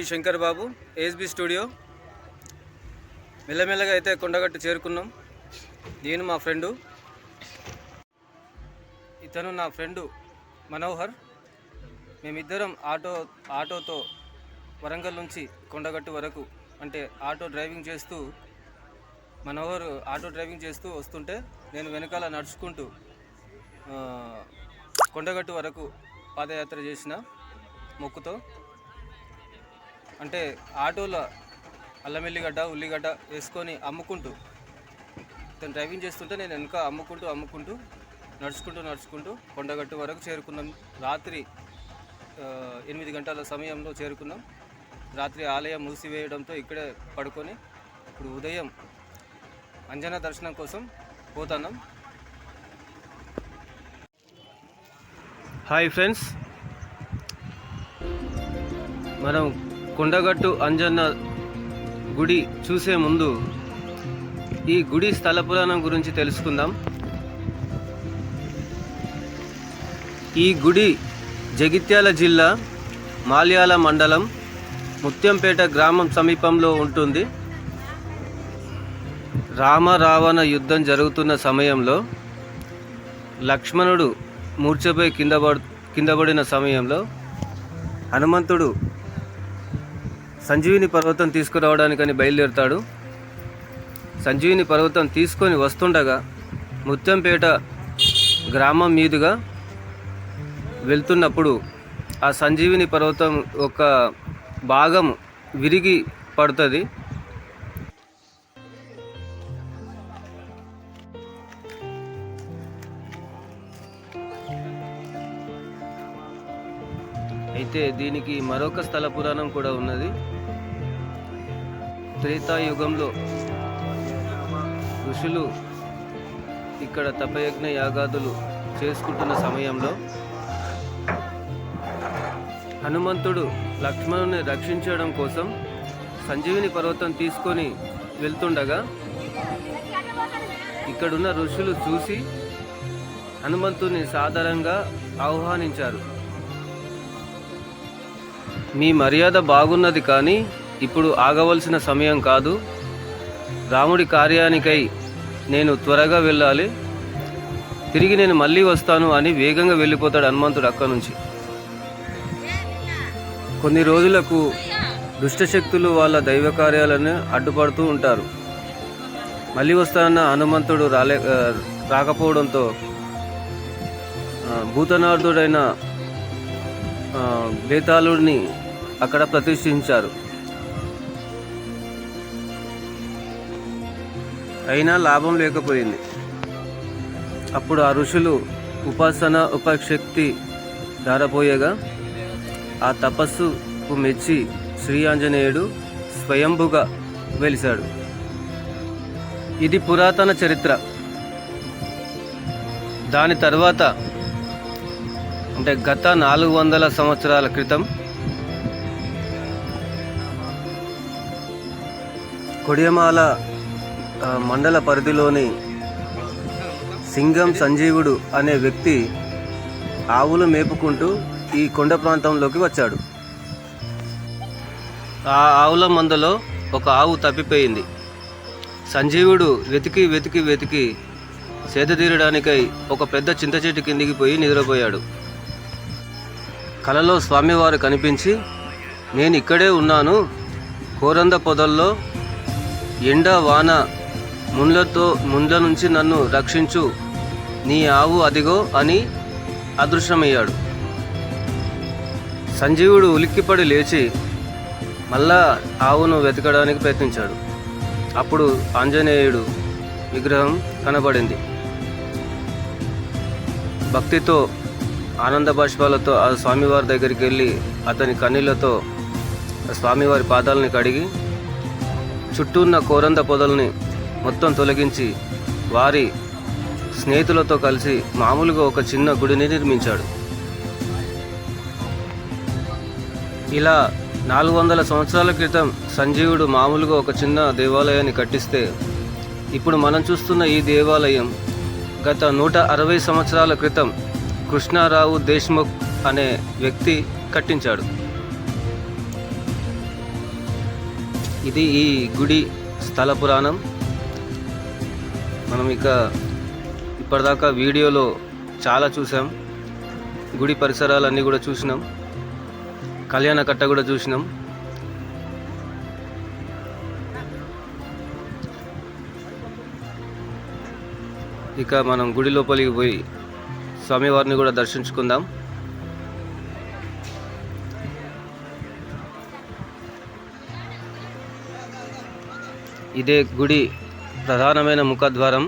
మీ Shankar Babu ASB studio మెల్లమెల్లగా అయితే కొండగట్టు చేరుకున్నాం. నేను మా ఫ్రెండు. ఇతను నా ఫ్రెండు మనోహర్. మేమిద్దరం ఆటో ఆటోతో వరంగల్ నుంచి కొండగట్టు వరకు అంటే ఆటో డ్రైవింగ్ చేస్తూ మనోహర్ ఆటో డ్రైవింగ్ చేస్తూ వస్తుంటే నేను వెనకాల నడుచుకుంటూ కొండగట్టు వరకు పాదయాత్ర చేసిన మొక్కుతో అంటే ఆటోలో అల్లం ఎల్లిగడ్డ ఉల్లిగడ్డ వేసుకొని అమ్ముకుంటూ తను డ్రైవింగ్ చేస్తుంటే నేను వెనక అమ్ముకుంటూ అమ్ముకుంటూ నడుచుకుంటూ నడుచుకుంటూ కొండగట్టు వరకు చేరుకున్నాం. రాత్రి ఎనిమిది గంటల సమయంలో చేరుకున్నాం. రాత్రి ఆలయం మూసివేయడంతో ఇక్కడే పడుకొని ఇప్పుడు ఉదయం అంజనా దర్శనం కోసం పోతున్నాం. Hi friends. మనం కొండగట్టు అంజన్న గుడి చూసే ముందు ఈ గుడి స్థల పురాణం గురించి తెలుసుకుందాం. ఈ గుడి జగిత్యాల జిల్లా మాల్యాల మండలం ముత్యంపేట గ్రామం సమీపంలో ఉంటుంది. రామ రావణ యుద్ధం జరుగుతున్న సమయంలో లక్ష్మణుడు మూర్ఛపై కింద కిందపడిన పడిన సమయంలో హనుమంతుడు సంజీవిని పర్వతం తీసుకురావడానికని బయలుదేరుతాడు. సంజీవిని పర్వతం తీసుకొని వస్తుండగా ముత్యంపేట గ్రామం మీదుగా వెళ్తున్నప్పుడు ఆ సంజీవిని పర్వతం ఒక భాగం విరిగి పడుతుంది. అయితే దీనికి మరొక స్థల పురాణం కూడా ఉన్నది. త్రేతాయుగంలో ఋషులు ఇక్కడ తపయజ్ఞ యాగాదులు చేసుకుంటున్న సమయంలో హనుమంతుడు లక్ష్మణుని రక్షించడం కోసం సంజీవిని పర్వతం తీసుకొని వెళ్తుండగా ఇక్కడున్న ఋషులు చూసి హనుమంతుని సాధారణంగా ఆహ్వానించారు. మీ మర్యాద బాగున్నది కానీ ఇప్పుడు ఆగవలసిన సమయం కాదు. రాముడి కార్యానికై నేను త్వరగా వెళ్ళాలి. తిరిగి నేను మళ్ళీ వస్తాను అని వేగంగా వెళ్ళిపోతాడు హనుమంతుడు అక్కడి నుంచి. కొన్ని రోజులకు దుష్టశక్తులు వాళ్ళ దైవ కార్యాలను అడ్డుపడుతూ ఉంటారు. మళ్ళీ వస్తానన్న హనుమంతుడు రాలే రాకపోవడంతో భూతనార్థుడైన బేతాళుడిని అక్కడ ప్రతిష్ఠించారు. అయినా లాభం లేకపోయింది. అప్పుడు ఆ ఋషులు ఉపాసన ఉపశక్తి ధారపోయగా ఆ తపస్సుకు మెచ్చి శ్రీ ఆంజనేయుడు స్వయంభుగా వెలిశాడు. ఇది పురాతన చరిత్ర. దాని తర్వాత అంటే గత నాలుగు వందల సంవత్సరాల క్రితం కొడియమాల మండల పరిధిలోని సింగం సంజీవుడు అనే వ్యక్తి ఆవులు మేపుకుంటూ ఈ కొండ ప్రాంతంలోకి వచ్చాడు. ఆ ఆవుల మందలో ఒక ఆవు తప్పిపోయింది. సంజీవుడు వెతికి వెతికి వెతికి సేదతీరడానికై ఒక పెద్ద చింత చెట్టు కిందికి పోయి నిద్రపోయాడు. కలలో స్వామివారు కనిపించి నేను ఇక్కడే ఉన్నాను. కోరంద పొదల్లో ఎండ వాన ముండ్లతో ముండ్ల నుంచి నన్ను రక్షించు. నీ ఆవు అదిగో అని అదృశ్యమయ్యాడు. సంజీవుడు ఉలిక్కిపడి లేచి మళ్ళా ఆవును వెతకడానికి ప్రయత్నించాడు. అప్పుడు ఆంజనేయుడు విగ్రహం కనబడింది. భక్తితో ఆనంద బాష్పాలతో ఆ స్వామివారి దగ్గరికి వెళ్ళి అతని కన్నీళ్ళతో స్వామివారి పాదాలని కడిగి చుట్టూ ఉన్న కోరంద పొదల్ని మొత్తం తొలగించి వారి స్నేహితులతో కలిసి మామూలుగా ఒక చిన్న గుడిని నిర్మించాడు. ఇలా నాలుగు వందల సంవత్సరాల క్రితం సంజీవుడు మామూలుగా ఒక చిన్న దేవాలయాన్ని కట్టిస్తే ఇప్పుడు మనం చూస్తున్న ఈ దేవాలయం గత నూట అరవై సంవత్సరాల క్రితం కృష్ణారావు దేశ్ముఖ్ అనే వ్యక్తి కట్టించాడు. ఇది ఈ గుడి స్థల పురాణం. మనం ఇక ఇప్పటిదాకా వీడియోలో చాలా చూసాం. గుడి పరిసరాలన్నీ కూడా చూసినాం. కళ్యాణ కట్ట కూడా చూసినాం. ఇక మనం గుడి లోపలికి పోయి స్వామివారిని కూడా దర్శించుకుందాం. ఇదే గుడి ప్రధానమైన ముఖద్వారం.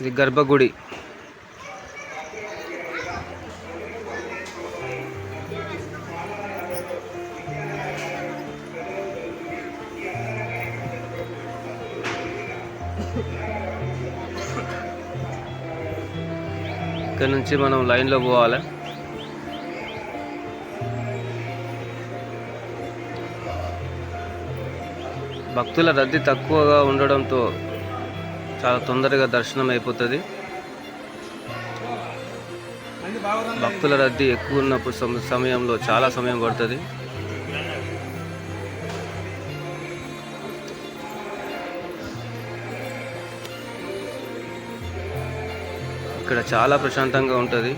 ఇది గర్భగుడి. ఇక్కడ నుంచి మనం లైన్లో పోవాలి. భక్తుల రద్దీ తక్కువగా ఉండడంతో చాలా తొందరగా దర్శనం అయిపోతుంది. భక్తుల రద్దీ ఎక్కువ ఉన్నప్పుడు సమయంలో చాలా సమయం పడుతుంది. ఇక్కడ చాలా ప్రశాంతంగా ఉంటుంది.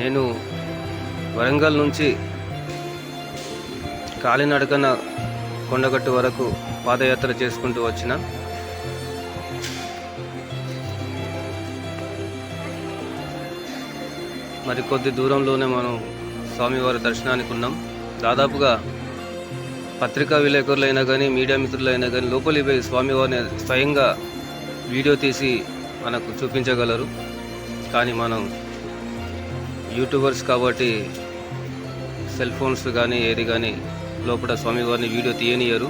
నేను వరంగల్ నుంచి కాలినడకన కొండగట్టు వరకు పాదయాత్ర చేసుకుంటూ వచ్చిన. మరి కొద్ది దూరంలోనే మనం స్వామివారి దర్శనానికి ఉన్నాం. దాదాపుగా పత్రికా విలేకరులైనా కానీ మీడియా మిత్రులైనా కానీ లోపలి పోయి స్వామివారిని స్వయంగా వీడియో తీసి మనకు చూపించగలరు. కానీ మనం యూట్యూబర్స్ కాబట్టి సెల్ ఫోన్స్ కానీ ఏది కానీ లోపల స్వామివారిని వీడియో తీయనియరు.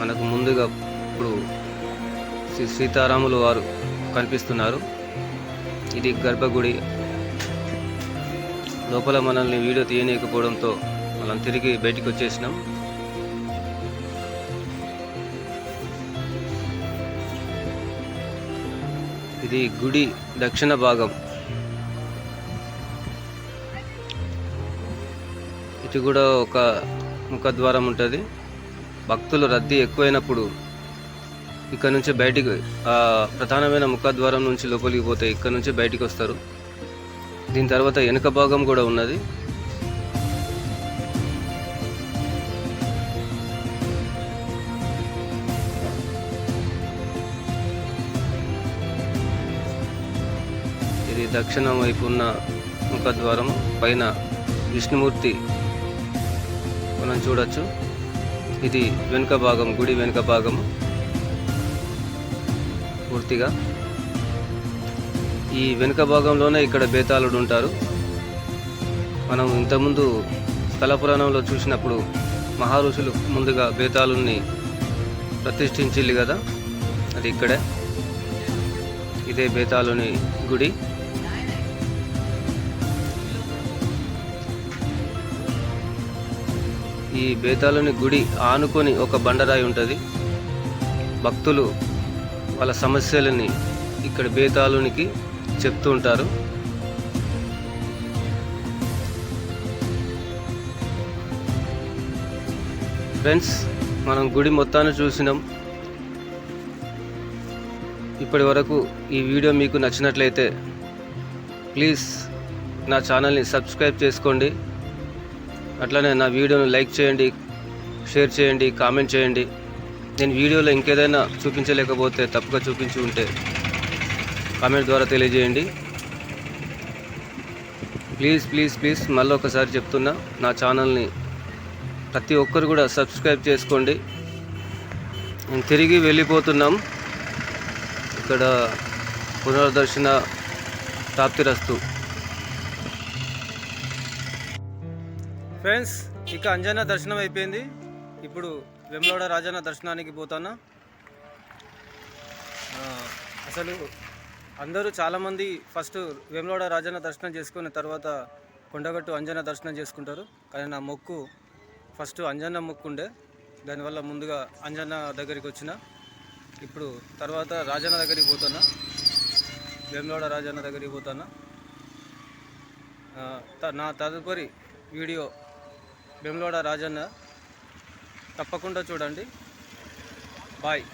మనకు ముందుగా ఇప్పుడు శ్రీ సీతారాములు వారు కనిపిస్తున్నారు. ఇది గర్భగుడి. లోపల మనల్ని వీడియో తీయనీయకపోవడంతో మనం తిరిగి బయటికి వచ్చేసినాం. ఇది గుడి దక్షిణ భాగం. ఇటు కూడా ఒక ముఖద్వారం ఉంటుంది. భక్తులు రద్దీ ఎక్కువైనప్పుడు ఇక్కడ నుంచి బయటికి ప్రధానమైన ముఖద్వారం నుంచి లోపలికి పోతే ఇక్కడ నుంచి బయటికి వస్తారు. దీని తర్వాత వెనుక భాగం కూడా ఉన్నది. దక్షిణం వైపు ఉన్న ముఖద్వారం పైన విష్ణుమూర్తి మనం చూడొచ్చు. ఇది వెనుక భాగం గుడి వెనుక భాగం పూర్తిగా. ఈ వెనుక భాగంలోనే ఇక్కడ బేతాళుడు ఉంటారు. మనం ఇంతకుముందు స్థలపురాణంలో చూసినప్పుడు మహారుషులు ముందుగా బేతాళుని ప్రతిష్ఠించిల్లు కదా అది ఇక్కడే. ఇదే బేతాళుని గుడి. ఈ బేతాళుని గుడి ఆనుకొని ఒక బండరాయి ఉంటుంది. భక్తులు వాళ్ళ సమస్యలని ఇక్కడ బేతాళునికి చెప్తూ ఉంటారు. ఫ్రెండ్స్ మనం గుడి మొత్తాన్ని చూసినాం. ఇప్పటి వరకు ఈ వీడియో మీకు నచ్చినట్లయితే ప్లీజ్ నా ఛానల్ని సబ్స్క్రైబ్ చేసుకోండి. అట్లనే నా వీడియోను లైక్ చేయండి షేర్ చేయండి కామెంట్ చేయండి. నేను వీడియోలో ఇంకేదైనా చూపించలేకపోతే తప్పుగా చూపించి ఉంటే కామెంట్ ద్వారా తెలియజేయండి. ప్లీజ్ ప్లీజ్ ప్లీజ్ మళ్ళీ ఒకసారి చెప్తున్నా నా ఛానల్ని ప్రతి ఒక్కరు కూడా సబ్స్క్రైబ్ చేసుకోండి. నేను తిరిగి వెళ్ళిపోతున్నాం. ఇక్కడ పునర్దర్శన ప్రాప్తిరస్తు. ఫ్రెండ్స్ ఇక అంజనా దర్శనం అయిపోయింది. ఇప్పుడు వెమ్లోడ రాజన్న దర్శనానికి పోతానా? అసలు అందరూ చాలామంది ఫస్ట్ వేములవాడ రాజన్న దర్శనం చేసుకుని తర్వాత కొండగట్టు అంజన్న దర్శనం చేసుకుంటారు. కానీ నా మొక్కు ఫస్ట్ అంజన్న మొక్కు ఉండే. దానివల్ల ముందుగా అంజన్న దగ్గరికి వచ్చిన. ఇప్పుడు తర్వాత రాజన్న దగ్గరికి పోతున్నా వేములవాడ రాజన్న దగ్గరికి పోతున్నా నా తదుపరి వీడియో బెంలోడ రాజన్న. తప్పకుండా చూడండి. బాయ్.